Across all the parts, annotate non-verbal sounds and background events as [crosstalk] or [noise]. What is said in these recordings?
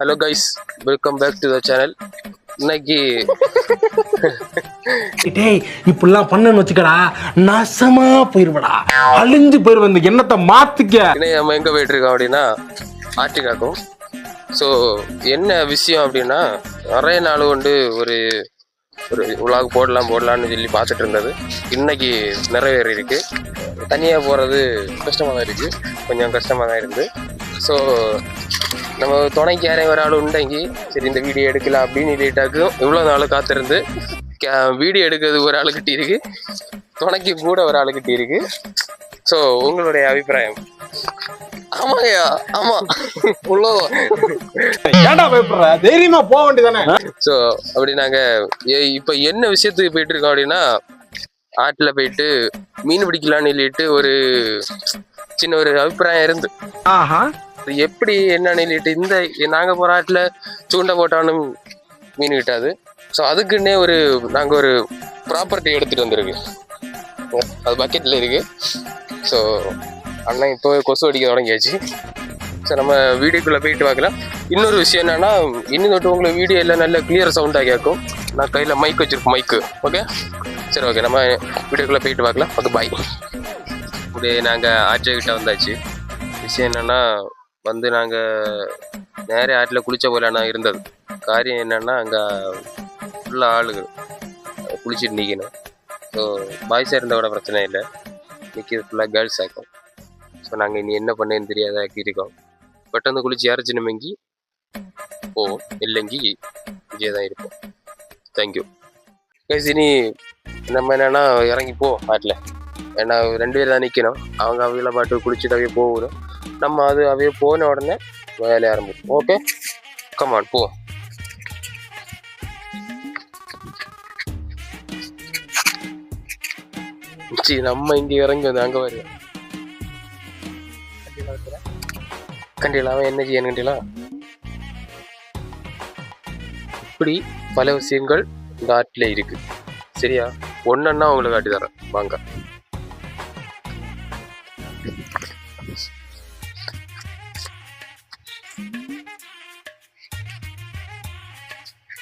Hello guys welcome back to the channel இன்னைக்கு [laughs] டேய் இப்படிலாம் பண்ணன்னு வச்சுக்கடா நாசமா போயிருவடா. அழிஞ்சு போயிருவ இந்த எண்ணத்தை மாத்திக்க. நம்ம எங்கே போயிட்டு இருக்கோம் அப்படின்னா ஆர்டிகாக்கும். ஸோ என்ன விஷயம் அப்படின்னா நிறைய நாள் கொண்டு ஒரு ஒரு உலாக் போடலாம் போடலாம்னு சொல்லி பார்த்துட்டு இருந்தது. இன்னைக்கு நிறைவேறி இருக்கு தனியாக போகிறது கஷ்டமாக தான் இருக்குது கொஞ்சம் கஷ்டமாக தான் இருந்து. ஸோ நம்ம துணைக்கு யாரையும் ஒரு ஆள் உண்டங்கி சரி இந்த வீடியோ எடுக்கலாம் அப்படின்னு லேட்டாக்கும் இவ்வளோ நாள் காத்திருந்து வீடியோ எடுக்கிறது ஒரு ஆள் கிட்ட இருக்கு துணைக்கு கூட ஒரு ஆள் கிட்ட இருக்கு. ஸோ உங்களுடைய அபிப்பிராயம்? ஆமாங்கய்யா ஆமா. உள்ளதான் ஏன்டா பயப்படுற? தைரியமா போக வேண்டியதானே ஸோ அப்படி நாங்கள் இப்போ என்ன விஷயத்துக்கு போயிட்டு இருக்கோம் அப்படின்னா ஆற்றில் போயிட்டு மீன் பிடிக்கலான்னு சொல்லிட்டு ஒரு சின்ன ஒரு அபிப்பிராயம் இருந்து. ஆஹா. எப்படி என்னன்னு சொல்லிட்டு இந்த நாங்கள் போராட்டில் சூண்டை போட்டாலும் மீன் கிட்டாது. ஸோ அதுக்குன்னே ஒரு நாங்கள் ஒரு ப்ராப்பர்ட்டி எடுத்துகிட்டு வந்திருக்கு. அது பக்கெட்டில் இருக்குது ஸோ அண்ணன் இப்போ கொசு அடிக்க தொடங்கியாச்சு. ஸோ நம்ம வீடியோக்குள்ளே போயிட்டு பார்க்கலாம். இன்னொரு விஷயம் என்னென்னா இன்னும் தொட்டு உங்களுக்கு வீடியோ எல்லாம் நல்ல கிளியர் சவுண்டாக கேட்கும். நான் கையில் மைக் வச்சுருக்கோம் மைக்கு ஓகே சரி ஓகே நம்ம வீடியோக்குள்ளே போயிட்டு பார்க்கலாம். ஓகே பாய் அப்படியே நாங்கள் ஆட்சியக்கிட்ட வந்தாச்சு. விஷயம் என்னென்னா வந்து நாங்கள் நேரே ஆற்றில் குளிச்ச நான் இருந்தது. காரியம் என்னென்னா அங்கே ஃபுல்லாக ஆளுகள். குளிச்சுட்டு நிற்கணும் ஸோ பாய்ஸாக இருந்த கூட பிரச்சனை இல்லை. நிற்கிறது ஃபுல்லாக கேர்ள்ஸ் ஆக்கும் ஸோ நாங்கள் இனி என்ன பண்ணேன்னு தெரியாத இருக்கோம் பெட்டந்து குளிச்சு இறச்சினுமெங்கி போவோம். இல்லைங்கி இங்கே தான் இருப்போம். தேங்க்யூ கைஸ் இனி நம்ம என்னென்னா இறங்கி போ ஆட்டில். ஏன்னா ரெண்டு பேர் தான் நிற்கணும் அவங்க அவையில பாட்டு குளிச்சுட்டு அவையே போகணும். நம்ம அது அவையே போன உடனே வேலை ஆரம்பிப்போம் ஓகே கமான் போ. சி நம்ம இங்கே இறங்கி வந்து அங்கே வருவோம் கண்டிலா அவன் என்ன செய்யணும் கண்டிலா இப்படி பல விஷயங்கள் இந்த ஆட்டில் இருக்கு. சரியா? ஒன்னொன்னா உங்களுக்கு காட்டி தரேன் வாங்க.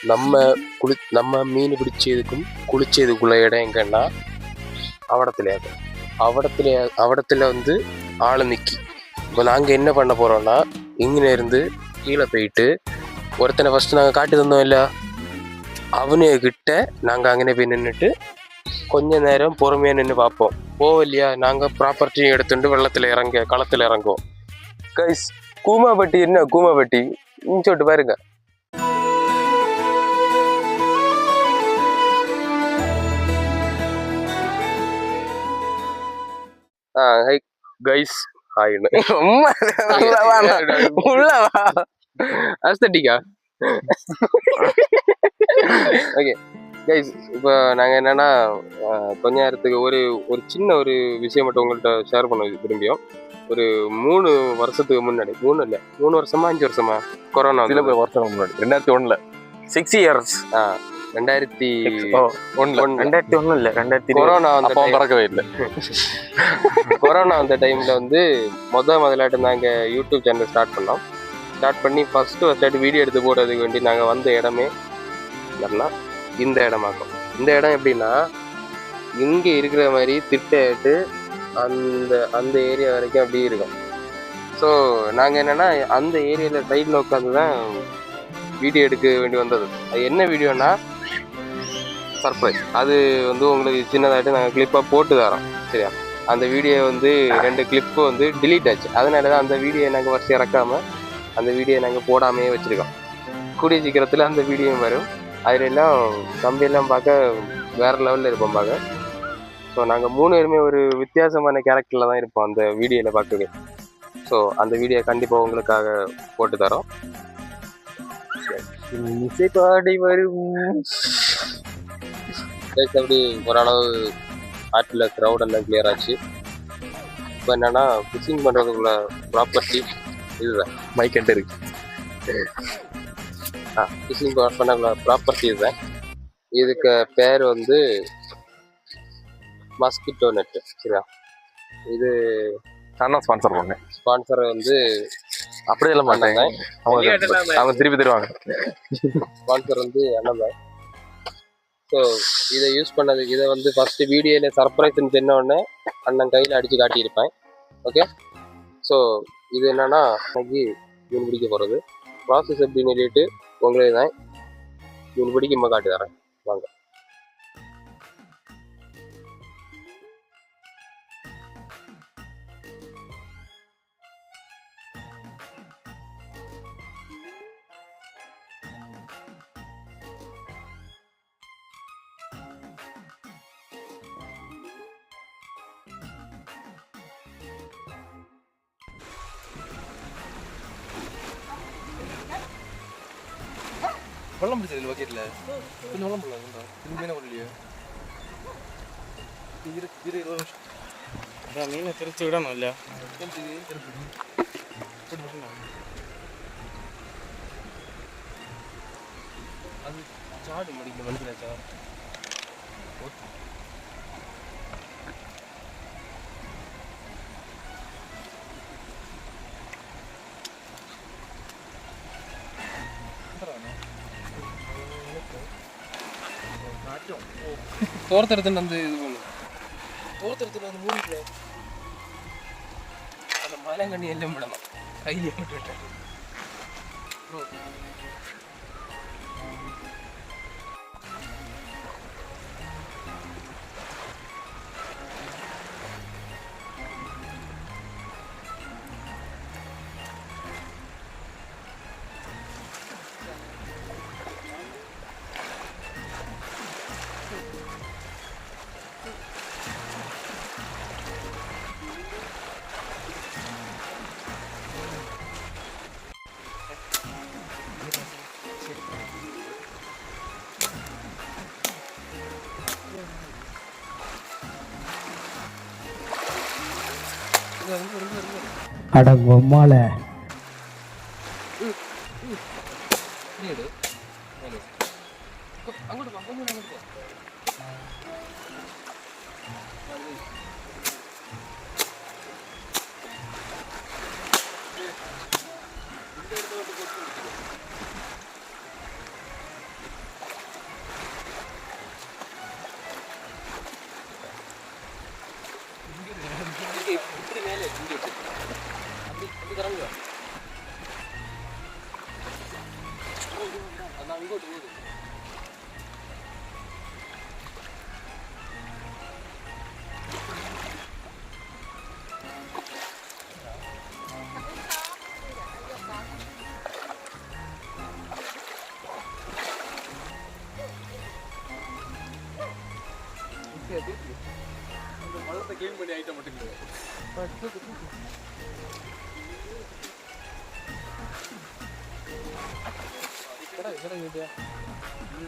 நம்ம குளி நம்ம மீன் பிடிச்சதுக்கும் குளிச்சதுக்குள்ள இடம் எங்கன்னா அவடத்துல அவடத்துல அவடத்துல வந்து ஆளை நிக்கி இப்போ நாங்கள் என்ன பண்ண போறோம்னா இங்கே இருந்து கீழே போயிட்டு ஒருத்தனை ஃபர்ஸ்ட் நாங்கள் காட்டி தந்தோம் இல்ல அவனு கிட்ட நாங்கள் அங்கே போய் நின்றுட்டு கொஞ்ச நேரம் பொறுமையாக நின்று பார்ப்போம் போவலையா? நாங்கள் ப்ராப்பர்ட்டியும் எடுத்துட்டு வெள்ளத்தில் இறங்க களத்தில் இறங்குவோம். கைஸ் கூமாப்பட்டி என்ன? கூமாப்பட்டி சொல்லிட்டு பாருங்க. ஆ ஹை கைஸ் ஹாய்னு சும்மா உள்ள வா உள்ள வா. அஸ்தட்டிக்கா ஓகே கைஸ் இப்போ நாங்கள் என்னன்னா கொஞ்ச நேரத்துக்கு ஒரு ஒரு சின்ன ஒரு விஷயம் மட்டும் உங்கள்கிட்ட ஷேர் பண்ண விரும்பியோம் ஒரு மூணு வருஷத்துக்கு முன்னாடி மூணு இல்லை மூணு வருஷமா அஞ்சு வருஷமா கொரோனா சில வருஷம் முன்னாடி ரெண்டாயிரத்தி ஒண்ணுல. சிக்ஸ் இயர்ஸ் ஆ ரெண்டாயிரத்தி ஒண்ணுல. ஒண்ணுல. ரெண்டாயிரத்தி ஒண்ணு இல்ல ரெண்டாயிரத்தி கொரோனா வந்த அப்பா time- பறக்கவே இல்லை. கொரோனா [laughs] வந்த டைம்ல வந்து முத முதலாட்டு நாங்க யூடியூப் சேனல் ஸ்டார்ட் பண்ணோம். ஸ்டார்ட் பண்ணி ஃபர்ஸ்ட் ஃபர்ஸ்ட் வீடியோ எடுத்து போடுறதுக்கு வேண்டி நாங்க வந்த இடமே என்னன்னா இந்த இடமாக்கும். இந்த இடம் எப்படின்னா இங்கே இருக்கிற மாதிரி திட்டையிட்டு அந்த அந்த ஏரியா வரைக்கும் அப்படி இருக்கும். ஸோ நாங்கள் என்னென்னா அந்த ஏரியாவில் சைடில் உட்காந்து தான் வீடியோ எடுக்க வேண்டி வந்தது. அது என்ன வீடியோனா சர்ப்ரைஸ் அது வந்து உங்களுக்கு சின்னதாகிட்டு நாங்கள் கிளிப்பாக போட்டு தரோம். சரியா? அந்த வீடியோ வந்து ரெண்டு கிளிப்பு வந்து டிலீட் ஆச்சு. அதனால தான் அந்த வீடியோ நாங்கள் ஃபஸ்ட் இறக்காமல் அந்த வீடியோ நாங்கள் போடாமையே வச்சுருக்கோம். கூடிய சீக்கிரத்தில் அந்த வீடியோ வரும். அதுல எல்லாம் தம்பியெல்லாம் பார்க்க வேற லெவலில் இருப்போம் பார்க்க. ஸோ நாங்கள் மூணு பேருமே ஒரு வித்தியாசமான கேரக்டரில் தான் இருப்போம் அந்த வீடியோவில் பார்க்கவே. ஸோ அந்த வீடியோ கண்டிப்பாக உங்களுக்காக போட்டு தரோம். இசை பாடி வரும். அப்படி ஓரளவு ஆற்றில் க்ரௌட் எல்லாம் கிளியர் ஆச்சு. இப்போ என்னன்னா ஃபிஷிங் பண்ணுறதுக்குள்ள ப்ராப்பர்ட்டி இதுதான். மைக் என்கிட்ட இருக்கு. ஆ ஃபிஷிங் பண்ணக்குள்ள ப்ராப்பர்ட்டி இதுதான். இதுக்கு பேர் வந்து மஸ்கிட்டோ நெட்டு சரியா? இது நான் ஸ்பான்சர் பண்ணேன் ஸ்பான்சர் வந்து அப்படி எல்லாம் மாட்டாங்க அவங்க அவங்க திருப்பி தருவாங்க. ஸ்பான்சர் வந்து அண்ணன் தான் ஸோ இதை யூஸ் பண்ணது இதை வந்து ஃபர்ஸ்ட் வீடியோவில் சர்ப்ரைஸ்ன்னு சொன்ன உடனே அண்ணன் கையில் அடித்து காட்டியிருப்பேன். ஓகே ஸோ இது என்னன்னா இன்னைக்கு மீன் பிடிக்க போகிறது ப்ராசஸ் எப்படின்னு சொல்லிட்டு உங்களுக்கு தான் மீன் பிடிக்கும் காட்டி தரேன் வாங்க. வெள்ளம் பிடிச்சது பக்கெட்ல கொஞ்சம் வெள்ளம் போடலாம் கொஞ்சம் மீனை போடலையே. இரு இரு இருபது நிமிஷம். அதான் மீனை தோரத்தெடுத்துட்டு வந்து இது பண்ணு தோரத்தெடுத்துட்டு வந்து மூடிக்கல அந்த மலைங்கண்ணி எல்லாம் விடலாம் கையிலே விட்டுட்டேன் அட பொம்மால வள்ளத்தை க்ளீன் பண்ணி ஐட்டம் மட்டும்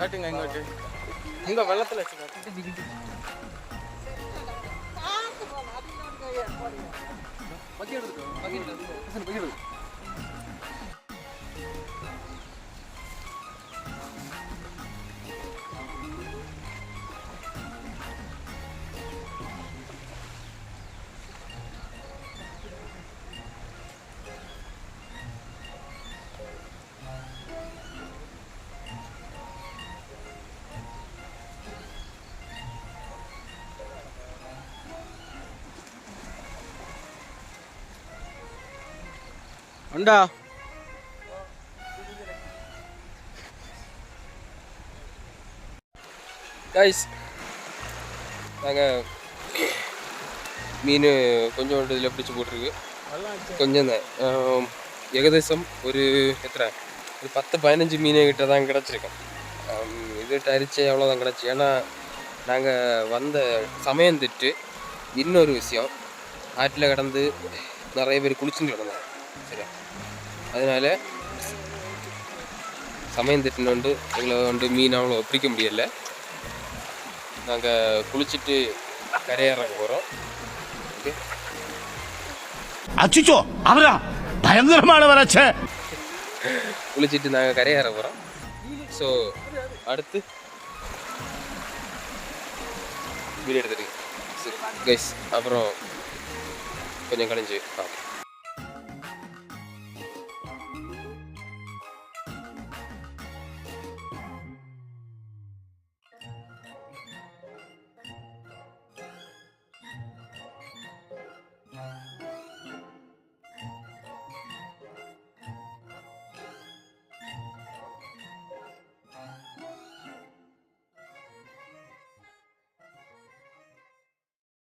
காட்டுங்க இங்கோட்டு இங்க வெள்ளத்துல வச்சு காட்டு. கைஸ் நாங்கள் மீன் கொஞ்சோண்டு இதில் பிடிச்சி போட்டிருக்கு. கொஞ்சம் தான் ஏகதேசம் ஒரு எத்தனை? ஒரு பத்து பதினஞ்சு மீன் கிட்ட தான் கிடச்சிருக்கோம். இது டரிச்சு அவ்வளோதான் கிடச்சி. ஏன்னா நாங்கள் வந்த சமயம் திட்டு இன்னொரு விஷயம். ஆற்றில் கடந்து நிறைய பேர் குளிச்சுட்டு கிடந்தாங்க. சரியா? அதனால சமயம் திட்டுனோண்டு எங்களை வந்து மீன் அவ்வளோ பிடிக்க முடியல. நாங்கள் குளிச்சுட்டு கரையேறக்க போகிறோம் ஓகே அச்சுச்சோ அவரா? பயங்கரமான வராச்ச. குளிச்சுட்டு நாங்கள் கரையேற போகிறோம் ஸோ அடுத்து வீடியோ எடுத்துருக்கேன் சரி கைஸ் அப்புறம் கொஞ்சம் கழிஞ்சு பார்ப்போம்